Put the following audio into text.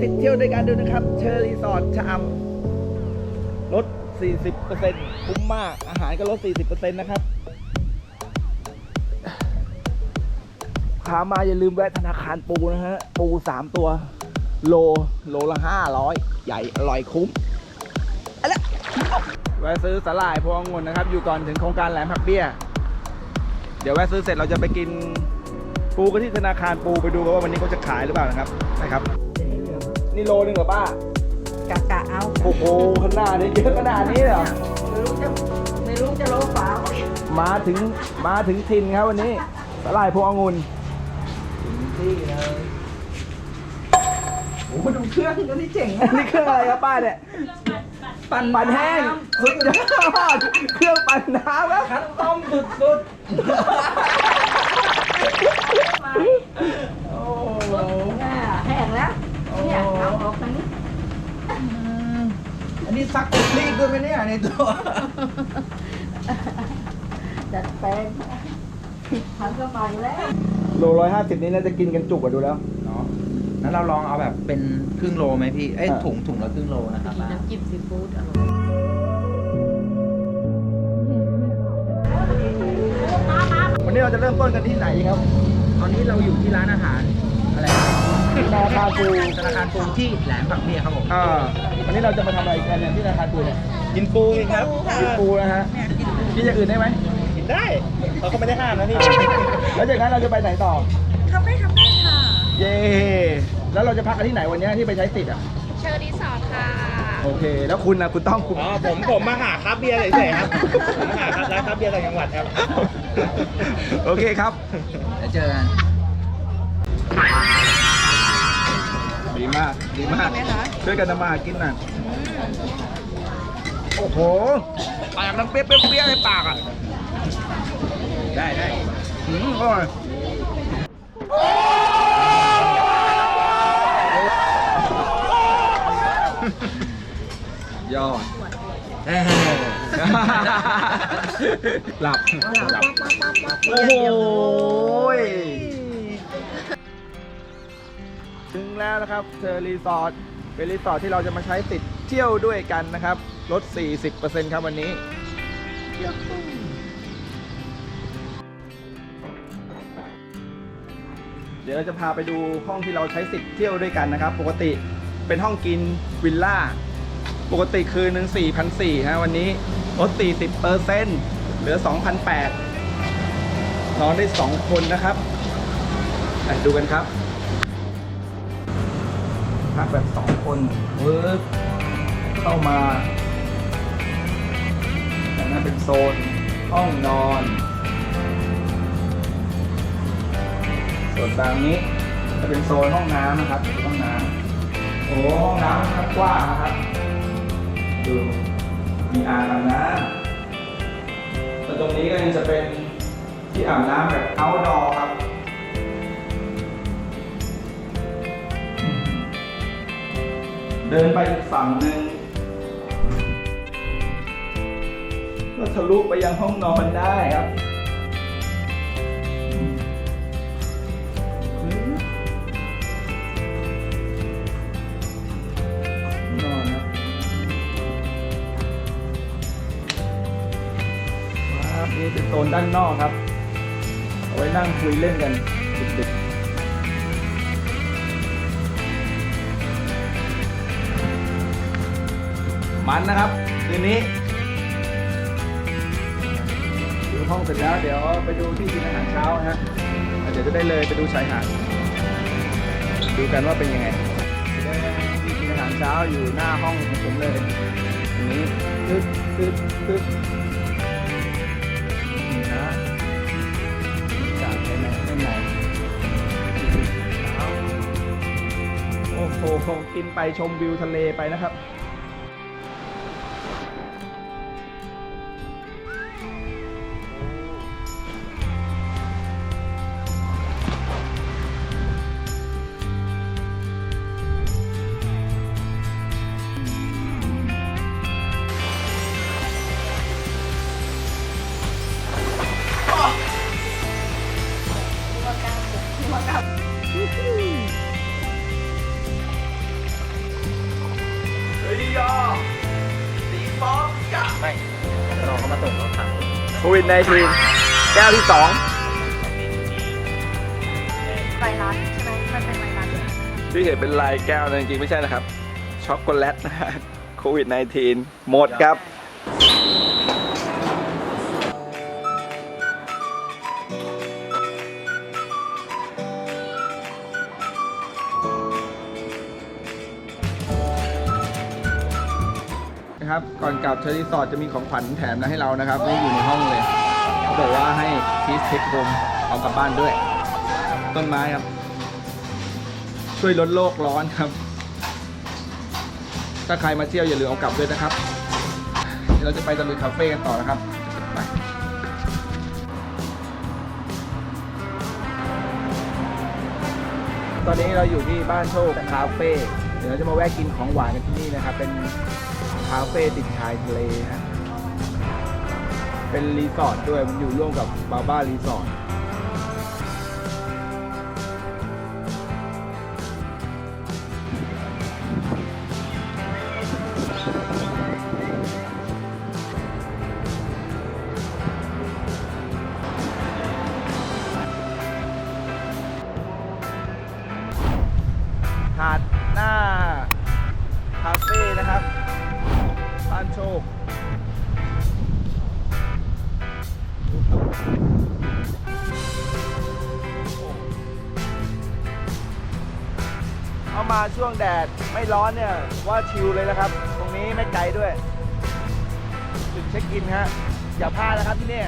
สิทธิ์เที่ยวด้วยกันดูนะครับ เชอร์รีสอร์ทชะอำลด 40%คุ้มมาก อาหารก็ลด 40%นะครับขามาอย่าลืมแวะธนาคารปูนะฮะ ปู 3 ตัว โล โลละ 500 ใหญ่ อร่อยคุ้มเอาละแวะซื้อสาหร่ายพวงองุ่นนะครับ อยู่ก่อนถึงโครงการแหลมผักเบี้ย เดี๋ยวแวะซื้อเสร็จเราจะไปกินปูกันที่ธนาคารปูไปดูกันว่าวันนี้เขาจะขายหรือเปล่านะครับนะครับ นี่โลนึงเหรอป้ากะกะเอาโอ้โหขนาดนี้เยอะขนาดนี้เลยเหรอไม่รู้จะไม่รู้จะโลฝามาถึงมาถึงถิ่นครับวันนี้สลายพวงองุ่นถึงที่เลยโอ้โหมาดูเครื่องกันนี่เจ๋งนะนี่เครื่องอะไรครับป้าเนี่ยปั่นปั่นแห้งสุดยอดเครื่องปั่นน้ำครับคัดต้มสุดสุดโอ้โห อ่าแห้งแล้วเนี่ยเอาออกทางนี้ อันนี้ ซักติดรีดด้วยไหมเนี่ยในตัว จัดแปลงทำก็ไปแล้วโลร้อยห้าสิบนี้น่าจะกินกันจุกอะดูแล้ว เนาะงั้นเราลองเอาแบบเป็นครึ่งโลไหมพี่ เอ้ยอะ ถุงถุงละครึ่งโลนะครับกินน้ำจิ้มซีฟู้ดอร่อยวันนี้เราจะเริ่มต้นกันที่ไหนครับตอนนี้เราอยู่ที่ร้านอาหารอะไรนะธนาคารปูธนาคารปูที่แหลมผักเบี้ยครับผม อ่า วันนี้เราจะมาทำอะไรกันเนี่ยที่ธนาคารปูเนี่ยกินปูครับกินปูนะฮะกินอย่างอื่นได้ไหมกินได้เขาก็ไม่ได้ห้ามนะพี่แล้วจากนั้นเราจะไปไหนต่อคาเฟ่คาเฟ่ค่ะ เย่แล้วเราจะพักกันที่ไหนวันนี้ที่ไปใช้สิทธิ์อะเชอร์รีสอร์ทค่ะ โอเค แล้วคุณนะคุณต้องคุณอ๋อผมผมมาหาครับเบียร์เฉยๆครับผมมาหาครับร้านครับเบียร์ต่างจังหวัดครับโอเคครับแล้วเจอกัน ดีมาก ดีมาก ช่วยกันทำมาหากินหน่อยโอ้โหปากน้ำเปรี้ยวๆเปรี้ยวๆในปากอะ ได้ได้อืมอร่อยยอดหลับ หลับ โอ้โหย ถึงแล้วนะครับเจอรีสอร์ทเป็นรีสอร์ทที่เราจะมาใช้ติดเที่ยวด้วยกันนะครับลด 40%ครับวันนี้เดี๋ยวเราจะพาไปดูห้องที่เราใช้สิทธิ์เที่ยวด้วยกันนะครับ ปกติเป็นห้องกินวิลล่า ปกติคืนหนึ่ง4,400ฮะวันนี้ลด40เปอร์เซ็นต์เหลือ2,800นอนได้2คนนะครับดูกันครับ พักแบบ2คนเวิร์กเข้ามาอันนั้นเป็นโซนห้องนอน ส่วนตามนี้จะเป็นโซนห้องน้ำนะครับห้องน้ำโอ้ห้องน้ำกว้างนะครับดูมีอ่างอาบน้ำแล้วตรงนี้ก็ยังจะเป็นที่อาบน้ำแบบ outdoor ครับ เดินไปอีกฝั่งหนึ่งก็ทะลุไปยังห้องนอนได้ครับนอนนะนี่เป็นโซนด้านนอกครับ เอาไว้นั่งคุยเล่นกันดึกๆ มันนะครับ คืนนี้ดูห้องเสร็จแล้ว เดี๋ยวไปดูที่กินอาหารเช้านะฮะเดี๋ยวจะได้เลยไปดูชายหาดดูกันว่าเป็นยังไงที่กินอาหารเช้าอยู่หน้าห้องของผมเลยตรงนี้ตึ๊ดตึ๊ดตึ๊ดนี่นะจากภายในข้างในเช้าโอ้โหกินไปชมวิวทะเลไปนะครับ วิดในทีแก้วที่สองไวรัสใช่ไหมมันเป็นไวรัสที่เห็นเป็นลายแก้วนะจริงๆไม่ใช่นะครับ ช็อกโกแลตนะฮะโควิด -19 หมดครับ นะครับ ก่อนกลับเชอรี่สอดจะมีของขวัญแถมนะให้เรานะครับนี่อยู่ในห้องเลยเขาบอกว่าให้พีซเทคโฮมเอากลับบ้านด้วย ต้นไม้ครับ ช่วยลดโลกร้อนครับ ถ้าใครมาเที่ยวอย่าลืมเอากลับด้วยนะครับเดี๋ยวเราจะไปตะลุยคาเฟ่กันต่อนะครับไปตอนนี้เราอยู่ที่บ้านโชคคาเฟ่เดี๋ยวเราจะมาแวะกินของหวานกันที่นี่นะครับ เป็น คาเฟ่ติดชายทะเลฮะเป็นรีสอร์ทด้วยมันอยู่ร่วมกับบาบ้ารีสอร์ทหาดหน้าคาเฟ่นะครับ บ้านโชคเอามาช่วงแดดไม่ร้อนเนี่ยว่าชิลเลยนะครับ ตรงนี้ไม่ไกลด้วยจุดเช็คอินฮะอย่าพลาดนะครับที่นี่